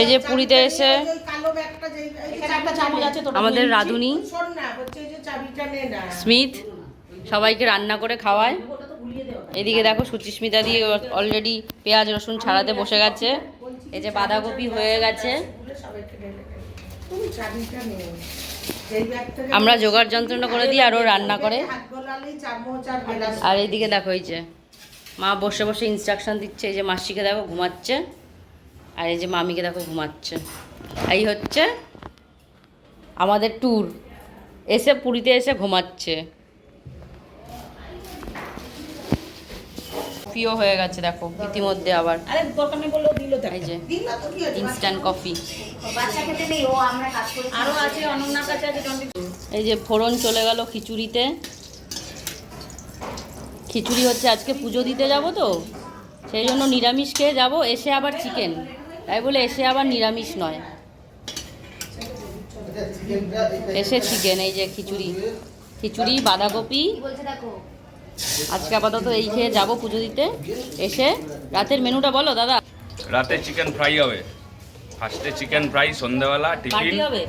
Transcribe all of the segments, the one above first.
এই যে পুরীতে এসে আমাদের। রাঁধুনি। স্মিথ সবাইকে রান্না করে খাওয়ায়। এদিকে দেখো সুচিস্মিতা দিয়ে অলরেডি পেঁয়াজ রসুন ছাড়াতে বসে গেছে। এই যে বাঁধাকপি হয়ে গেছে। আমরা জোগাড় যন্ত্রণা করে দিই আরও রান্না করে। আর এইদিকে দেখো এই যে মা বসে বসে ইনস্ট্রাকশন দিচ্ছে এই যে মাসিকে দেখো ঘুমাচ্ছে। আর এই যে মামিকে দেখো ঘুমাচ্ছে। এই হচ্ছে আমাদের ট্যুর এসে পুরীতে এসে ঘুমাচ্ছে। কফিও হয়ে গেছে দেখো ইতিমধ্যে আবার। এই যে ইনস্ট্যান্ট কফি এই যে ফোড়ন চলে গেল খিচুড়িতে। খিচুড়ি হচ্ছে আজকে পুজো দিতে যাব তো। সেই জন্য নিরামিষ খেয়ে যাব এসে আবার চিকেন তাই বলে এসে আবার নিরামিষ নয়। এসে চিকেন এই যে খিচুড়ি। খিচুড়ি বাঁধাকপি। আজকে আপাতত এই খেয়ে যাব পুজো দিতে। এসে রাতের মেনুটা বলো দাদা। রাতে চিকেন ফ্রাই হবে। ফার্স্টে চিকেন ফ্রাই সন্ধ্যাবেলা টিফিন। পার্টি হবে?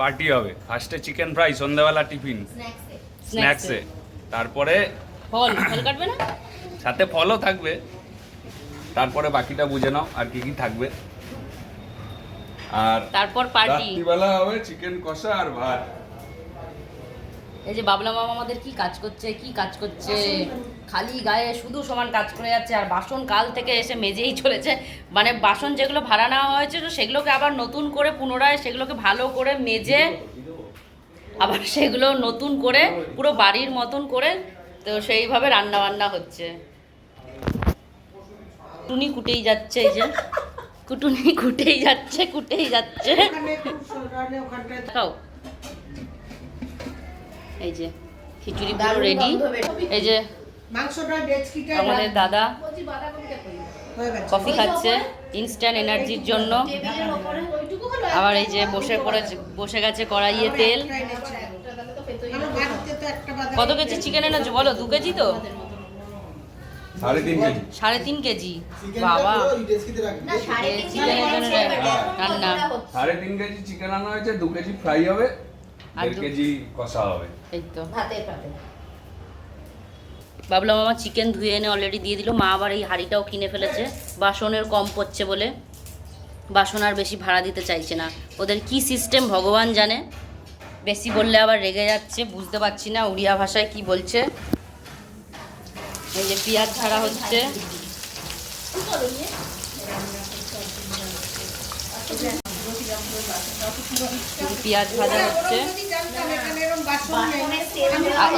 পার্টি হবে। ফার্স্টে চিকেন ফ্রাই সন্ধ্যাবেলা টিফিন। স্ন্যাক্সে তারপরে ফল ফল কাটবে না? সাথে ফলও থাকবে। তারপরে বাকিটা বুঝে নাও আর কি কি থাকবে। আর তারপর পার্টি। রাত্রিবেলা হবে চিকেন কষা আর ভাত। এই যে বাবলা মামা আমাদের কি কাজ করছে কি কাজ করছে? খালি গায়ে শুধু সমান কাজ করে যাচ্ছে আর বাসন কাল থেকে এসে মেজেই চলেছে। মানে বাসন যেগুলো ভাড়া নেওয়া হয়েছে তো সেগুলোকে আবার নতুন করে পুনরায় সেগুলোকে ভালো করে মেজে আবার সেগুলো নতুন করে পুরো বাড়ির মতন করে তো সেইভাবে রান্না বান্না হচ্ছে। টুনি কুটেই যাচ্ছে এই যে। কুটুনি কুটেই যাচ্ছে কুটেই যাচ্ছে। খাও। এই যে খিচুড়ি পুরো রেডি এই যে আমাদের দাদা কফি খাচ্ছে ইনস্ট্যান্ট এনার্জির জন্য। আবার এই যে বসে পড়েছে বসে গেছে কড়াইয়ে তেল। কত কেজি চিকেন এনেছো? বলো দু কেজি তো? সাড়ে তিন কেজি। বাবা। রান্না। সাড়ে তিন কেজি চিকেন আনা হয়েছে দু কেজি ফ্রাই হবে আর দেড় কেজি কষা হবে। এই তো। বাবলা মামা চিকেন ধুয়ে এনে অলরেডি দিয়ে দিল। মা আবার এই হাঁড়িটাও কিনে ফেলেছে। বাসনের কম পড়ছে বলে। বাসন আর বেশি ভাড়া দিতে চাইছে না। ওদের কি সিস্টেম ভগবান জানে। বেশি বললে আবার রেগে যাচ্ছে বুঝতে পারছি না। উড়িয়া ভাষায় কি বলছে। এই যে পেঁয়াজ ছাড়া হচ্ছে। পেঁয়াজ ভাজা হচ্ছে।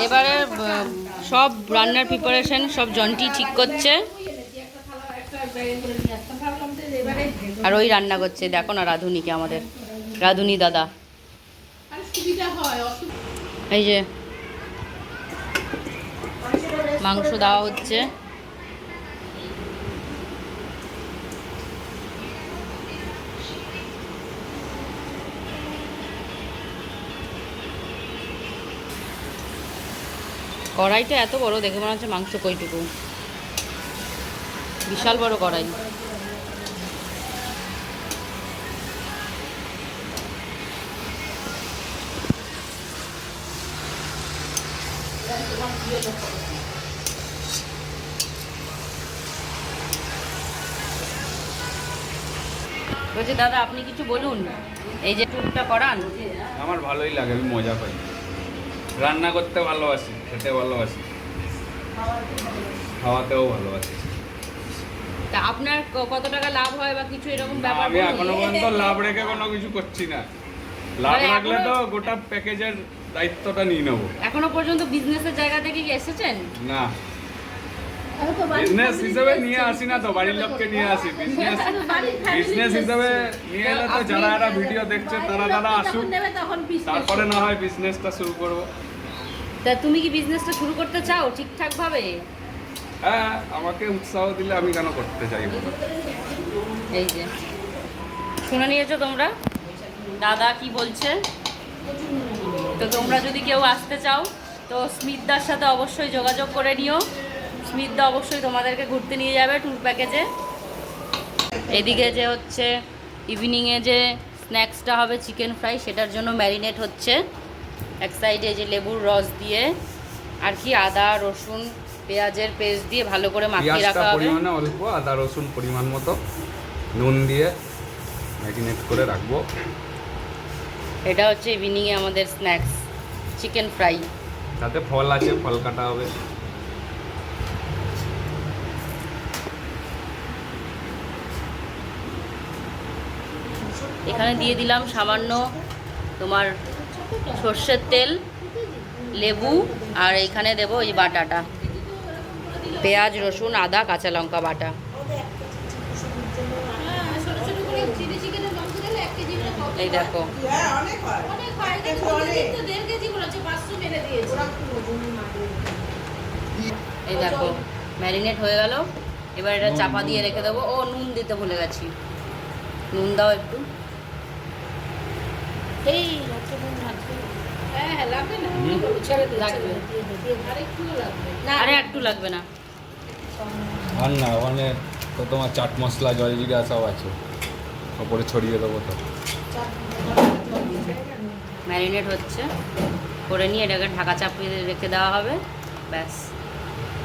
এবারে সব রান্নার প্রিপারেশন সব জন্টি ঠিক করছে। আর ওই রান্না করছে দেখো না রাধুনিকে আমাদের। রাধুনি দাদা। এই যে মাংস দেওয়া হচ্ছে। কড়াইটা এত বড় দেখে মনে হচ্ছে মাংস কইটুকু। বিশাল বড় কড়াই। বলছি দাদা আপনি কিছু বলুন। এই যে টুকটা করান। আমার ভালোই লাগে আমি মজা পাই রান্না করতে ভালোবাসি খেতে ভালোবাসি। খাওয়াতেও ভালোবাসি। তা আপনার কত টাকা লাভ হয় বা কিছু এরকম ব্যাপার আমি এখনও পর্যন্ত লাভ রেখে কোনো কিছু করছি না। লাভ মানে রাখলে তো গোটা প্যাকেজের দায়িত্বটা নিয়ে নেব। এখনও পর্যন্ত বিজনেসের জায়গা থেকে কি এসেছেন? না। বিজনেস হিসেবে নিয়ে আসি না তো বাড়ির লোককে নিয়ে আসি। বিজনেস বিজনেস হিসেবে নিয়ে এলে তো যারা যারা ভিডিও দেখছে তারা তারা আসুক তারপরে না হয় বিজনেসটা শুরু করব। তা তুমি কি বিজনেসটা শুরু করতে চাও ঠিকঠাক ভাবে হ্যাঁ আমাকে উৎসাহ দিলে আমি কেন করতে চাইব? না? এই যে। শুনে নিয়েছো তোমরা? দাদা কি বলছে? তো তোমরা যদি কেউ আসতে চাও তো স্মিতদার সাথে অবশ্যই যোগাযোগ করে নিও। স্মিতদা অবশ্যই তোমাদেরকে ঘুরতে নিয়ে যাবে ট্যুর প্যাকেজে এদিকে যে হচ্ছে ইভিনিংয়ে যে স্ন্যাক্সটা হবে চিকেন ফ্রাই সেটার জন্য ম্যারিনেট হচ্ছে। এক সাইডে যে লেবুর রস দিয়ে আর কি আদা রসুন পেঁয়াজের পেস্ট দিয়ে ভালো করে মাখিয়ে রাখা হবে। পরিমাণে অল্প আদা রসুন পরিমাণ মতো নুন দিয়ে ম্যারিনেট করে রাখব। এটা হচ্ছে ইভিনিংয়ে আমাদের স্ন্যাক্স চিকেন ফ্রাই তাতে ফল আছে ফল কাটা হবে। এখানে দিয়ে দিলাম সামান্য তোমার সর্ষের তেল, লেবু, আর এখানে দেবো ওই বাটাটা। পেঁয়াজ, রসুন, আদা, কাঁচা লঙ্কা বাটা। এই দেখো। এই দেখো, ম্যারিনেট হয়ে গেল। এবার এটা চাপা দিয়ে রেখে দেবো। ও, নুন দিতে ভুলে গেছি। নুন দাও একটু। এই নুন হ্যাঁ হ্যাঁ লাগবে না। ছেড়ে লাগবে। আর একটু লাগবে। আরে একটু লাগবে না। আর না ওখানে তো তোমার চাট মশলা জলজিরা সব আছে। ওপরে ছড়িয়ে দেবো তো। ম্যারিনেট হচ্ছে। করে নিয়ে এটাকে ঢাকা চাপিয়ে রেখে দেওয়া হবে। ব্যাস।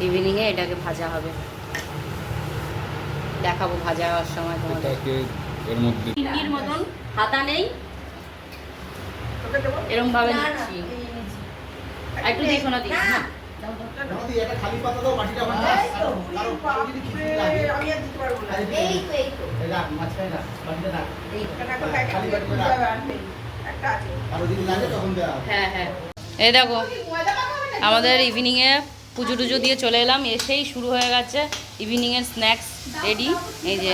ইভিনিংয়ে এটাকে ভাজা হবে। দেখাবো ভাজা হওয়ার সময় তোমাদের। এটাকে এর মধ্যে মতন। হাতা নেই। এরম ভাবে আর একটু দেখো না দিচ্ছি না। আমাদের একটা খালি পাতা দাও মাটিটা আমার এই তো, কারও বাপরে, যদি কিছু লাগে আমি আর দিতে পারব না। এই তো এই তো। রাখ মাঝখানে রাখ মাটিটা রাখ। এখানে একটা প্যাকেট খালি দিয়ে রাখ। হবে, আর নেই। একটা আছে। কারও যদি লাগে তখন দেওয়া হ্যাঁ হ্যাঁ। এই দেখো? আমাদের ইভিনিংয়ে পুজো টুজো দিয়ে চলে এলাম। এসেই শুরু হয়ে গেছে ইভিনিংয়ের স্ন্যাক্স রেডি এই যে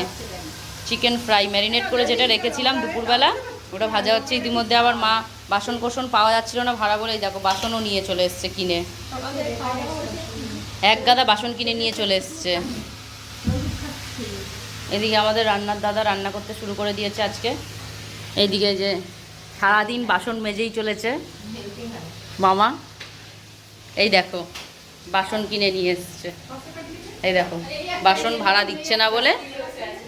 চিকেন ফ্রাই ম্যারিনেট করে যেটা রেখেছিলাম দুপুরবেলা ওটা ভাজা হচ্ছে। ইতিমধ্যে আবার মা বাসন কোসন পাওয়া যাচ্ছিল না ভাড়া বলে দেখো, বাসনও নিয়ে চলে এসছে কিনে। এক গাদা বাসন কিনে নিয়ে চলে এসছে। এদিকে আমাদের রান্নার দাদা রান্না করতে শুরু করে দিয়েছে আজকে। এইদিকে যে সারাদিন বাসন মেজেই চলেছে মামা। এই দেখো, বাসন কিনে নিয়ে এসছে। এই দেখো, বাসন ভাড়া দিচ্ছে না বলে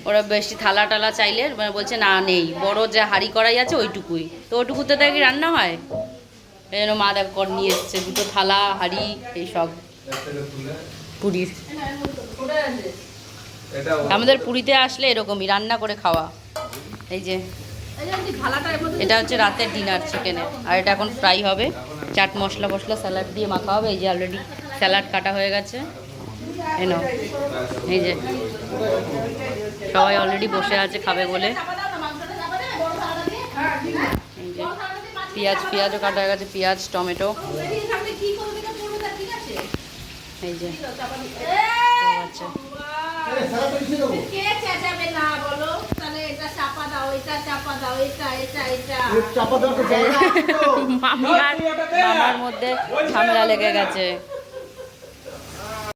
ওরা বেশি থালা টালা চাইলে মানে বলছে, না, নেই। বড় যে হাঁড়ি করাই আছে, ওইটুকুই। তো ওইটুকুতে কি রান্না হয়? এই জন্য মা দেখ কর নিয়ে এসছে, দুটো থালা, হাঁড়ি এইসব পুরীর। আমাদের পুরীতে আসলে এরকমই, রান্না করে খাওয়া। এই যে এই এটা হচ্ছে রাতের ডিনার চিকেনের আর এটা এখন ফ্রাই হবে। চাট মশলা মশলা স্যালাড দিয়ে মাখা হবে। এই যে অলরেডি স্যালাড কাটা হয়ে গেছে। এই নাও। এই যে। সবাই অলরেডি বসে আছে খাবে বলে। পেঁয়াজ পেঁয়াজও কাটা হয়ে গেছে পেঁয়াজ টমেটো। এই যে। আর মামার মধ্যে ঝামেলা লেগে গেছে।